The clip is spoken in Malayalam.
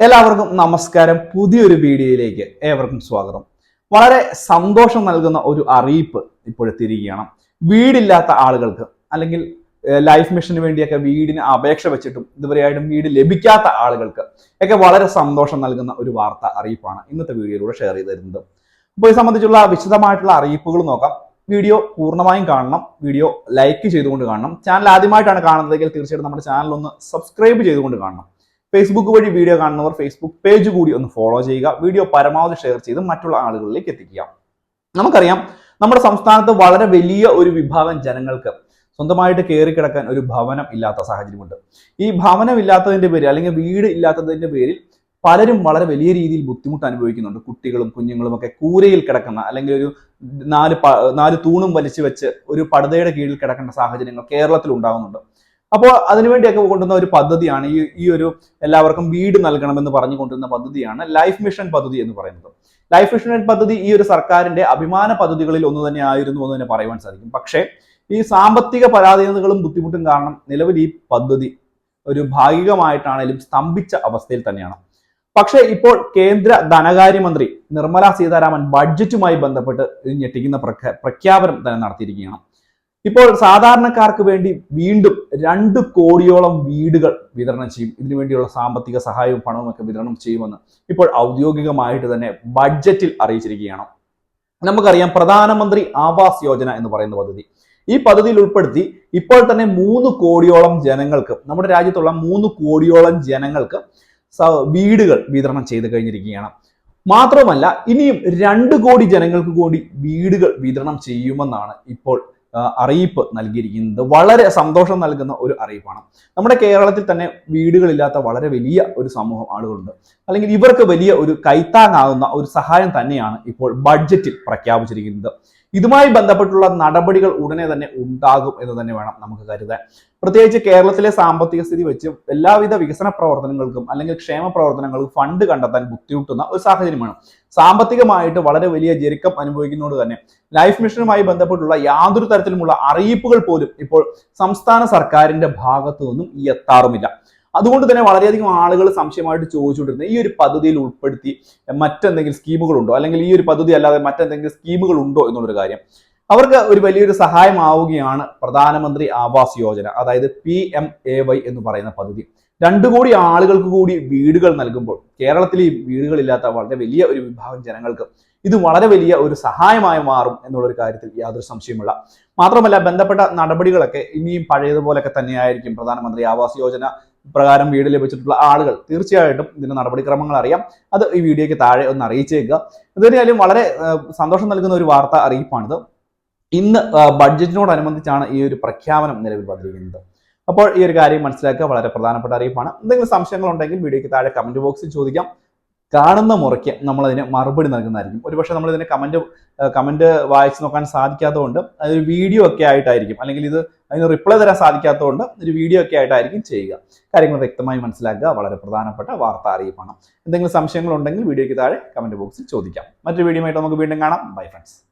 എല്ലാവർക്കും നമസ്കാരം. പുതിയൊരു വീഡിയോയിലേക്ക് ഏവർക്കും സ്വാഗതം. വളരെ സന്തോഷം നൽകുന്ന ഒരു അറിയിപ്പ് ഇപ്പോഴെത്തിയിരിക്കുകയാണ് വീടില്ലാത്ത ആളുകൾക്ക് അല്ലെങ്കിൽ ലൈഫ് മിഷന് വേണ്ടിയൊക്കെ വീടിന് അപേക്ഷ വെച്ചിട്ടും ഇതുവരെയായിട്ടും വീട് ലഭിക്കാത്ത ആളുകൾക്ക് ഒക്കെ വളരെ സന്തോഷം നൽകുന്ന ഒരു വാർത്ത അറിയിപ്പാണ് ഇന്നത്തെ വീഡിയോയിലൂടെ ഷെയർ ചെയ്ത് തരുന്നത്. അപ്പോൾ ഇത് സംബന്ധിച്ചുള്ള വിശദമായിട്ടുള്ള അറിയിപ്പുകൾ നോക്കാം. വീഡിയോ പൂർണമായും കാണണം. വീഡിയോ ലൈക്ക് ചെയ്തുകൊണ്ട് കാണണം. ചാനൽ ആദ്യമായിട്ടാണ് കാണുന്നതെങ്കിൽ തീർച്ചയായിട്ടും നമ്മുടെ ചാനൽ ഒന്ന് സബ്സ്ക്രൈബ് ചെയ്തുകൊണ്ട് കാണണം. ഫേസ്ബുക്ക് വഴി വീഡിയോ കാണുന്നവർ ഫേസ്ബുക്ക് പേജ് കൂടി ഒന്ന് ഫോളോ ചെയ്യുക. വീഡിയോ പരമാവധി ഷെയർ ചെയ്ത് മറ്റുള്ള ആളുകളിലേക്ക് എത്തിക്കുക. നമുക്കറിയാം നമ്മുടെ സംസ്ഥാനത്ത് വളരെ വലിയ ഒരു വിഭാഗം ജനങ്ങൾക്ക് സ്വന്തമായിട്ട് കയറി കിടക്കാൻ ഒരു ഭവനം ഇല്ലാത്ത സാഹചര്യമുണ്ട്. ഈ ഭവനം ഇല്ലാത്തതിന്റെ പേരിൽ അല്ലെങ്കിൽ വീട് ഇല്ലാത്തതിന്റെ പേരിൽ പലരും വളരെ വലിയ രീതിയിൽ ബുദ്ധിമുട്ട് അനുഭവിക്കുന്നുണ്ട്. കുട്ടികളും കുഞ്ഞുങ്ങളും ഒക്കെ കൂരയിൽ കിടക്കുന്ന അല്ലെങ്കിൽ ഒരു നാല് നാല് തൂണും വലിച്ചു വെച്ച് ഒരു പടുതയുടെ കീഴിൽ കിടക്കേണ്ട സാഹചര്യങ്ങൾ കേരളത്തിൽ ഉണ്ടാകുന്നുണ്ട്. അപ്പോൾ അതിനുവേണ്ടിയൊക്കെ കൊണ്ടുവന്ന ഒരു പദ്ധതിയാണ് ഈ ഈ ഒരു എല്ലാവർക്കും വീട് നൽകണമെന്ന് പറഞ്ഞു കൊണ്ടുവന്ന പദ്ധതിയാണ് ലൈഫ് മിഷൻ പദ്ധതി എന്ന് പറയുന്നത്. ലൈഫ് മിഷൻ പദ്ധതി ഈ ഒരു സർക്കാരിന്റെ അഭിമാന പദ്ധതികളിൽ ഒന്ന് തന്നെ ആയിരുന്നു എന്ന് തന്നെ പറയുവാൻ സാധിക്കും. പക്ഷേ ഈ സാമ്പത്തിക പരാധീനതകളും ബുദ്ധിമുട്ടും കാരണം നിലവിൽ ഈ പദ്ധതി ഒരു ഭാഗികമായിട്ടാണെങ്കിലും സ്തംഭിച്ച അവസ്ഥയിൽ തന്നെയാണ്. പക്ഷേ ഇപ്പോൾ കേന്ദ്ര ധനകാര്യമന്ത്രി നിർമ്മല സീതാരാമൻ ബഡ്ജറ്റുമായി ബന്ധപ്പെട്ട് ഞെട്ടിക്കുന്ന പ്രഖ്യാപനം തന്നെ നടത്തിയിരിക്കുകയാണ്. ഇപ്പോൾ സാധാരണക്കാർക്ക് വേണ്ടി വീണ്ടും രണ്ട് കോടിയോളം വീടുകൾ വിതരണം ചെയ്യും. ഇതിനു വേണ്ടിയുള്ള സാമ്പത്തിക സഹായവും പണവും ഒക്കെ വിതരണം ചെയ്യുമെന്ന് ഇപ്പോൾ ഔദ്യോഗികമായിട്ട് തന്നെ ബഡ്ജറ്റിൽ അറിയിച്ചിരിക്കുകയാണ്. നമുക്കറിയാം പ്രധാനമന്ത്രി ആവാസ് യോജന എന്ന് പറയുന്ന പദ്ധതി. ഈ പദ്ധതിയിൽ ഉൾപ്പെടുത്തി ഇപ്പോൾ തന്നെ മൂന്ന് കോടിയോളം ജനങ്ങൾക്ക് നമ്മുടെ രാജ്യത്തുള്ള മൂന്ന് കോടിയോളം ജനങ്ങൾക്ക് വീടുകൾ വിതരണം ചെയ്ത് കഴിഞ്ഞിരിക്കുകയാണ്. മാത്രമല്ല ഇനിയും രണ്ട് കോടി ജനങ്ങൾക്ക് കൂടി വീടുകൾ വിതരണം ചെയ്യുമെന്നാണ് ഇപ്പോൾ അറിയിപ്പ് നൽകിയിരിക്കുന്നത് വളരെ സന്തോഷം നൽകുന്ന ഒരു അറിയിപ്പാണ്. നമ്മുടെ കേരളത്തിൽ തന്നെ വീടുകളില്ലാത്ത വളരെ വലിയ ഒരു സമൂഹം ആളുകളുണ്ട്. അല്ലെങ്കിൽ ഇവർക്ക് വലിയ ഒരു കൈത്താങ്ങാകുന്ന ഒരു സഹായം തന്നെയാണ് ഇപ്പോൾ ബഡ്ജറ്റിൽ പ്രഖ്യാപിച്ചിരിക്കുന്നത്. ഇതുമായി ബന്ധപ്പെട്ടുള്ള നടപടികൾ ഉടനെ തന്നെ ഉണ്ടാകും എന്ന് തന്നെ വേണം നമുക്ക് കരുതാൻ. പ്രത്യേകിച്ച് കേരളത്തിലെ സാമ്പത്തിക സ്ഥിതി വെച്ച് എല്ലാവിധ വികസന പ്രവർത്തനങ്ങൾക്കും അല്ലെങ്കിൽ ക്ഷേമ പ്രവർത്തനങ്ങൾക്കും ഫണ്ട് കണ്ടെത്താൻ ബുദ്ധിമുട്ടുന്ന ഒരു സാഹചര്യമാണ് സാമ്പത്തികമായിട്ട് വളരെ വലിയ ജെരുക്കം അനുഭവിക്കുന്നതുകൊണ്ട് തന്നെ ലൈഫ് മിഷനുമായി ബന്ധപ്പെട്ടുള്ള യാതൊരു തരത്തിലുമുള്ള അറിയിപ്പുകൾ പോലും ഇപ്പോൾ സംസ്ഥാന സർക്കാരിന്റെ ഭാഗത്തു നിന്നും എത്താറുമില്ല. അതുകൊണ്ട് തന്നെ വളരെയധികം ആളുകൾ സംശയമായിട്ട് ചോദിച്ചുകൊണ്ടിരുന്നത് ഈ ഒരു പദ്ധതിയിൽ ഉൾപ്പെടുത്തി മറ്റെന്തെങ്കിലും സ്കീമുകളുണ്ടോ? അല്ലെങ്കിൽ ഈ ഒരു പദ്ധതി അല്ലാതെ മറ്റെന്തെങ്കിലും സ്കീമുകൾ ഉണ്ടോ എന്നുള്ളൊരു കാര്യം. അവർക്ക് ഒരു വലിയൊരു സഹായമാവുകയാണ് പ്രധാനമന്ത്രി ആവാസ് യോജന അതായത് പി എം എ വൈ എന്ന് പറയുന്ന പദ്ധതി. രണ്ടു കോടി ആളുകൾക്ക് കൂടി വീടുകൾ നൽകുമ്പോൾ കേരളത്തിലെ ഈ വീടുകളില്ലാത്ത വളരെ വലിയ ഒരു വിഭാഗം ജനങ്ങൾക്ക് ഇത് വളരെ വലിയ ഒരു സഹായമായി മാറും എന്നുള്ളൊരു കാര്യത്തിൽ യാതൊരു സംശയമില്ല മാത്രമല്ല ബന്ധപ്പെട്ട നടപടികളൊക്കെ ഇനിയും പഴയതുപോലൊക്കെ തന്നെയായിരിക്കും പ്രധാനമന്ത്രി ആവാസ് യോജന പ്രകാരം വീട് ലഭിച്ചിട്ടുള്ള ആളുകൾ. തീർച്ചയായിട്ടും ഇതിന്റെ നടപടിക്രമങ്ങൾ അറിയാം. അത് ഈ വീഡിയോയ്ക്ക് താഴെ ഒന്ന് അറിയിച്ചേക്കുക. എന്തായാലും വളരെ സന്തോഷം നൽകുന്ന ഒരു വാർത്ത അറിയിപ്പാണിത്. ഇന്ന് ബഡ്ജറ്റിനോടനുബന്ധിച്ചാണ് ഈ ഒരു പ്രഖ്യാപനം നിലവിൽ വന്നിരിക്കുന്നത്. അപ്പോൾ ഈ ഒരു കാര്യം മനസ്സിലാക്കുക വളരെ പ്രധാനപ്പെട്ട അറിയിപ്പാണ്. എന്തെങ്കിലും സംശയങ്ങളുണ്ടെങ്കിൽ വീഡിയോയ്ക്ക് താഴെ കമന്റ് ബോക്സിൽ ചോദിക്കാം. കാണുന്ന മുറയ്ക്ക് നമ്മൾ അതിന് മറുപടി നൽകുന്നതായിരിക്കും. ഒരുപക്ഷെ നമ്മൾ ഇതിന് കമന്റ് കമന്റ് വായിച്ചു നോക്കാൻ സാധിക്കാത്തതുകൊണ്ട് അതൊരു വീഡിയോ ഒക്കെ ആയിട്ടായിരിക്കും. അല്ലെങ്കിൽ ഇത് അതിന് റിപ്ലൈ തരാൻ സാധിക്കാത്തതുകൊണ്ട് ഒരു വീഡിയോ ഒക്കെ ആയിട്ടായിരിക്കും ചെയ്യുക. കാര്യങ്ങൾ വ്യക്തമായി മനസ്സിലാക്കുക. വളരെ പ്രധാനപ്പെട്ട വാർത്ത അറിയിപ്പാണ്. എന്തെങ്കിലും സംശയങ്ങളുണ്ടെങ്കിൽ വീഡിയോയ്ക്ക് താഴെ കമന്റ് ബോക്സിൽ ചോദിക്കാം. മറ്റൊരു വീഡിയോ ആയിട്ട് നമുക്ക് വീണ്ടും കാണാം. Bye friends